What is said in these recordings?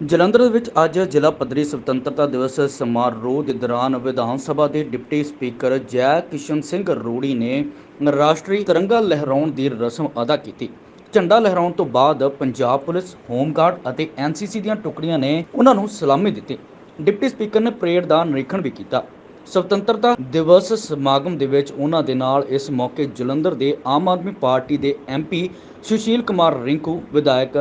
ਜਲੰਧਰ ਵਿੱਚ ਅੱਜ ਜ਼ਿਲ੍ਹਾ ਪੱਧਰੀ ਸੁਤੰਤਰਤਾ ਦਿਵਸ ਸਮਾਰੋਹ ਦੇ ਦੌਰਾਨ ਵਿਧਾਨ ਸਭਾ ਦੇ ਡਿਪਟੀ ਸਪੀਕਰ ਜੈ ਕਿਸ਼ਨ ਸਿੰਘ ਰੋੜੀ ਨੇ ਰਾਸ਼ਟਰੀ ਤਿਰੰਗਾ ਲਹਿਰਾਉਣ ਦੀ ਰਸਮ ਅਦਾ ਕੀਤੀ। ਝੰਡਾ ਲਹਿਰਾਉਣ ਤੋਂ ਬਾਅਦ ਪੰਜਾਬ ਪੁਲਿਸ, ਹੋਮਗਾਰਡ ਅਤੇ ਐਨਸੀਸੀ ਦੀਆਂ ਟੁਕੜੀਆਂ ਨੇ ਉਹਨਾਂ ਨੂੰ ਸਲਾਮੀ ਦਿੱਤੀ। ਡਿਪਟੀ ਸਪੀਕਰ ਨੇ ਪਰੇਡ ਦਾ ਨਿਰੀਖਣ ਵੀ ਕੀਤਾ। ਸੁਤੰਤਰਤਾ ਦਿਵਸ ਸਮਾਗਮ ਦੇ ਵਿੱਚ ਉਹਨਾਂ ਦੇ ਨਾਲ ਇਸ ਮੌਕੇ ਜਲੰਧਰ ਦੇ ਆਮ ਆਦਮੀ ਪਾਰਟੀ ਦੇ ਐਮਪੀ ਸੁਸ਼ੀਲ ਕੁਮਾਰ ਰਿੰਕੂ, ਵਿਧਾਇਕ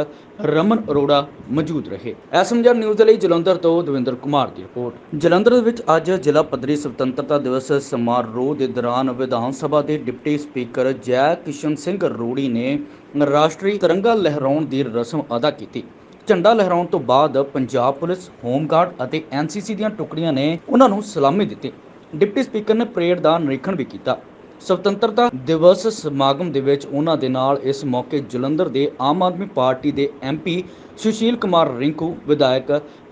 ਰਮਨ ਅਰੋੜਾ ਮੌਜੂਦ ਰਹੇ। ਐਸਐਮਜਰ ਨਿਊਜ਼ ਦੇ ਲਈ ਜਲੰਧਰ ਤੋਂ ਦਵਿੰਦਰ ਕੁਮਾਰ ਦੀ ਰਿਪੋਰਟ। ਜਲੰਧਰ ਵਿੱਚ ਅੱਜ ਜ਼ਿਲ੍ਹਾ ਪੱਧਰੀ ਸੁਤੰਤਰਤਾ ਦਿਵਸ ਸਮਾਰੋਹ ਦੇ ਦੌਰਾਨ ਵਿਧਾਨ ਸਭਾ ਦੇ ਡਿਪਟੀ ਸਪੀਕਰ ਜੈ ਕਿਸ਼ਨ ਸਿੰਘ ਰੋੜੀ ਨੇ ਰਾਸ਼ਟਰੀ ਤਿਰੰਗਾ ਲਹਿਰਾਉਣ ਦੀ ਰਸਮ ਅਦਾ ਕੀਤੀ। ਝੰਡਾ ਲਹਿਰਾਉਣ ਤੋਂ ਬਾਅਦ ਪੰਜਾਬ ਪੁਲਿਸ, ਹੋਮਗਾਰਡ ਅਤੇ ਐਨਸੀਸੀ ਦੀਆਂ ਟੁਕੜੀਆਂ ਨੇ ਉਹਨਾਂ ਨੂੰ ਸਲਾਮੀ ਦਿੱਤੀ। ਡਿਪਟੀ ਸਪੀਕਰ ਨੇ ਪਰੇਡ ਦਾ ਨਿਰੀਖਣ ਵੀ ਕੀਤਾ। ਸੁਤੰਤਰਤਾ ਦਿਵਸ ਸਮਾਗਮ ਦੇ ਵਿੱਚ ਉਹਨਾਂ ਦੇ ਨਾਲ ਇਸ ਮੌਕੇ ਜਲੰਧਰ ਦੇ ਆਮ ਆਦਮੀ ਪਾਰਟੀ ਦੇ ਐਮਪੀ ਸੁਸ਼ੀਲ ਕੁਮਾਰ ਰਿੰਕੂ, ਵਿਧਾਇਕ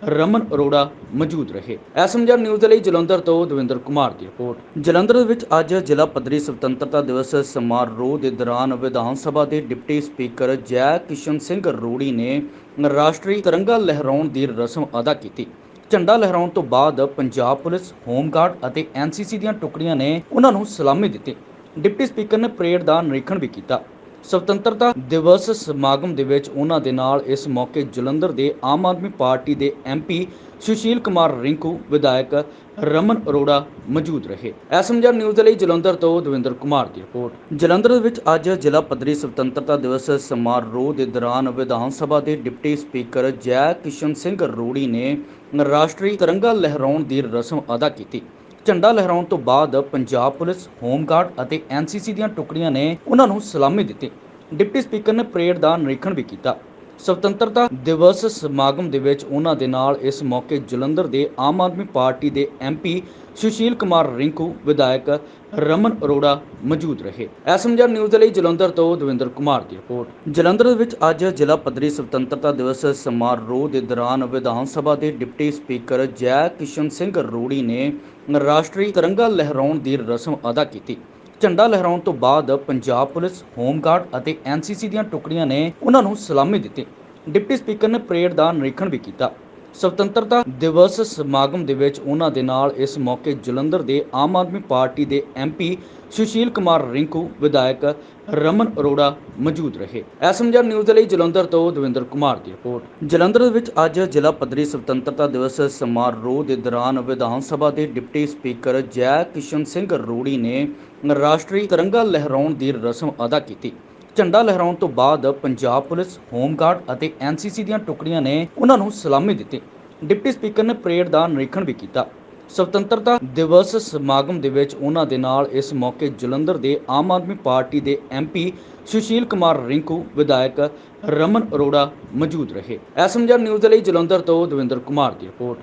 ਰਮਨ ਅਰੋੜਾ ਮੌਜੂਦ ਰਹੇ। ਐਸਐਮਜਰ ਨਿਊਜ਼ ਦੇ ਲਈ ਜਲੰਧਰ ਤੋਂ ਦਵਿੰਦਰ ਕੁਮਾਰ ਦੀ ਰਿਪੋਰਟ। ਜਲੰਧਰ ਵਿੱਚ ਅੱਜ ਜ਼ਿਲ੍ਹਾ ਪੱਧਰੀ ਸੁਤੰਤਰਤਾ ਦਿਵਸ ਸਮਾਰੋਹ ਦੇ ਦੌਰਾਨ ਵਿਧਾਨ ਸਭਾ ਦੇ ਡਿਪਟੀ ਸਪੀਕਰ ਜੈ ਕਿਸ਼ਨ ਸਿੰਘ ਰੋੜੀ ਨੇ ਰਾਸ਼ਟਰੀ ਤਿਰੰਗਾ ਲਹਿਰਾਉਣ ਦੀ ਰਸਮ ਅਦਾ ਕੀਤੀ। ਝੰਡਾ ਲਹਿਰਾਉਣ ਤੋਂ ਬਾਅਦ ਪੰਜਾਬ ਪੁਲਿਸ, ਹੋਮਗਾਰਡ ਅਤੇ ਐਨਸੀਸੀ ਦੀਆਂ ਟੁਕੜੀਆਂ ਨੇ ਉਹਨਾਂ ਨੂੰ ਸਲਾਮੀ ਦਿੱਤੀ। ਡਿਪਟੀ ਸਪੀਕਰ ਨੇ ਪਰੇਡ ਦਾ ਨਿਰੀਖਣ ਵੀ ਕੀਤਾ। ਸੁਤੰਤਰਤਾ ਦਿਵਸ ਸਮਾਗਮ ਦੇ ਵਿੱਚ ਉਹਨਾਂ ਦੇ ਨਾਲ ਇਸ ਮੌਕੇ ਜਲੰਧਰ ਦੇ ਆਮ ਆਦਮੀ ਪਾਰਟੀ ਦੇ ਐਮਪੀ ਸੁਸ਼ੀਲ ਕੁਮਾਰ ਰਿੰਕੂ, ਵਿਧਾਇਕ ਰਮਨ ਅਰੋੜਾ ਮੌਜੂਦ ਰਹੇ। ਐਸਐਮਜਰ ਨਿਊਜ਼ ਦੇ ਲਈ ਜਲੰਧਰ ਤੋਂ ਦਵਿੰਦਰ ਕੁਮਾਰ ਦੀ ਰਿਪੋਰਟ। ਜਲੰਧਰ ਵਿੱਚ ਅੱਜ ਜ਼ਿਲ੍ਹਾ ਪੱਧਰੀ ਸੁਤੰਤਰਤਾ ਦਿਵਸ ਸਮਾਰੋਹ ਦੇ ਦੌਰਾਨ ਵਿਧਾਨ ਸਭਾ ਦੇ ਡਿਪਟੀ ਸਪੀਕਰ ਜੈ ਕਿਸ਼ਨ ਸਿੰਘ ਰੋੜੀ ਨੇ ਰਾਸ਼ਟਰੀ ਤਿਰੰਗਾ ਲਹਿਰਾਉਣ ਦੀ ਰਸਮ ਅਦਾ ਕੀਤੀ। ਝੰਡਾ ਲਹਿਰਾਉਣ ਤੋਂ ਬਾਅਦ ਪੰਜਾਬ ਪੁਲਿਸ, ਹੋਮਗਾਰਡ ਅਤੇ ਐਨਸੀਸੀ ਦੀਆਂ ਟੁਕੜੀਆਂ ਨੇ ਉਹਨਾਂ ਨੂੰ ਸਲਾਮੀ ਦਿੱਤੀ। ਡਿਪਟੀ ਸਪੀਕਰ ਨੇ ਪਰੇਡ ਦਾ ਨਿਰੀਖਣ ਵੀ ਕੀਤਾ। ਸੁਤੰਤਰਤਾ ਦਿਵਸ ਸਮਾਗਮ ਦੇ ਵਿੱਚ ਉਹਨਾਂ ਦੇ ਨਾਲ ਇਸ ਮੌਕੇ ਜਲੰਧਰ ਦੇ ਆਮ ਆਦਮੀ ਪਾਰਟੀ ਦੇ ਐਮਪੀ ਸੁਸ਼ੀਲ ਕੁਮਾਰ ਰਿੰਕੂ, ਵਿਧਾਇਕ ਰਮਨ ਅਰੋੜਾ ਮੌਜੂਦ ਰਹੇ। ਐਸਐਮਜਰ ਨਿਊਜ਼ ਦੇ ਲਈ ਜਲੰਧਰ ਤੋਂ ਦਵਿੰਦਰ ਕੁਮਾਰ ਦੀ ਰਿਪੋਰਟ। ਜਲੰਧਰ ਵਿੱਚ ਅੱਜ ਜ਼ਿਲ੍ਹਾ ਪੱਧਰੀ ਸੁਤੰਤਰਤਾ ਦਿਵਸ ਸਮਾਰੋਹ ਦੇ ਦੌਰਾਨ ਵਿਧਾਨ ਸਭਾ ਦੇ ਡਿਪਟੀ ਸਪੀਕਰ ਜੈ ਕਿਸ਼ਨ ਸਿੰਘ ਰੋੜੀ ਨੇ ਰਾਸ਼ਟਰੀ ਤਿਰੰਗਾ ਲਹਿਰਾਉਣ ਦੀ ਰਸਮ ਅਦਾ ਕੀਤੀ। ਝੰਡਾ ਲਹਿਰਾਉਣ ਤੋਂ ਬਾਅਦ ਪੰਜਾਬ ਪੁਲਿਸ, ਹੋਮਗਾਰਡ ਅਤੇ ਐਨਸੀਸੀ ਦੀਆਂ ਟੁਕੜੀਆਂ ਨੇ ਉਹਨਾਂ ਨੂੰ ਸਲਾਮੀ ਦਿੱਤੀ। ਡਿਪਟੀ ਸਪੀਕਰ ਨੇ ਪਰੇਡ ਦਾ ਨਿਰੀਖਣ ਵੀ ਕੀਤਾ। ਸੁਤੰਤਰਤਾ ਦਿਵਸ ਸਮਾਗਮ ਦੇ ਵਿੱਚ ਉਹਨਾਂ ਦੇ ਨਾਲ ਇਸ ਮੌਕੇ ਜਲੰਧਰ ਦੇ ਆਮ ਆਦਮੀ ਪਾਰਟੀ ਦੇ ਐਮਪੀ ਸੁਸ਼ੀਲ ਕੁਮਾਰ ਰਿੰਕੂ, ਵਿਧਾਇਕ ਰਮਨ ਅਰੋੜਾ ਮੌਜੂਦ ਰਹੇ। ਐਸਐਮਜਰ ਨਿਊਜ਼ ਦੇ ਲਈ ਜਲੰਧਰ ਤੋਂ ਦਵਿੰਦਰ ਕੁਮਾਰ ਦੀ ਰਿਪੋਰਟ। ਜਲੰਧਰ ਵਿੱਚ ਅੱਜ ਜ਼ਿਲ੍ਹਾ ਪੱਧਰੀ ਸੁਤੰਤਰਤਾ ਦਿਵਸ ਸਮਾਰੋਹ ਦੇ ਦੌਰਾਨ ਵਿਧਾਨ ਸਭਾ ਦੇ ਡਿਪਟੀ ਸਪੀਕਰ ਜੈ ਕਿਸ਼ਨ ਸਿੰਘ ਰੋੜੀ ਨੇ ਰਾਸ਼ਟਰੀ ਤਿਰੰਗਾ ਲਹਿਰਾਉਣ ਦੀ ਰਸਮ ਅਦਾ ਕੀਤੀ। ਝੰਡਾ ਲਹਿਰਾਉਣ ਤੋਂ ਬਾਅਦ ਪੰਜਾਬ ਪੁਲਿਸ, ਹੋਮਗਾਰਡ ਅਤੇ ਐਨਸੀਸੀ ਦੀਆਂ ਟੁਕੜੀਆਂ ਨੇ ਉਹਨਾਂ ਨੂੰ ਸਲਾਮੀ ਦਿੱਤੀ। ਡਿਪਟੀ ਸਪੀਕਰ ਨੇ ਪਰੇਡ ਦਾ ਨਿਰੀਖਣ ਵੀ ਕੀਤਾ। ਸੁਤੰਤਰਤਾ ਦਿਵਸ ਸਮਾਗਮ ਦੇ ਵਿੱਚ ਉਹਨਾਂ ਦੇ ਨਾਲ ਇਸ ਮੌਕੇ ਜਲੰਧਰ ਦੇ ਆਮ ਆਦਮੀ ਪਾਰਟੀ ਦੇ ਐਮਪੀ ਸੁਸ਼ੀਲ ਕੁਮਾਰ ਰਿੰਕੂ, ਵਿਧਾਇਕ ਰਮਨ ਅਰੋੜਾ ਮੌਜੂਦ ਰਹੇ। ਐਸਐਮਜਰ ਨਿਊਜ਼ ਦੇ ਲਈ ਜਲੰਧਰ ਤੋਂ ਦਵਿੰਦਰ ਕੁਮਾਰ ਦੀ ਰਿਪੋਰਟ।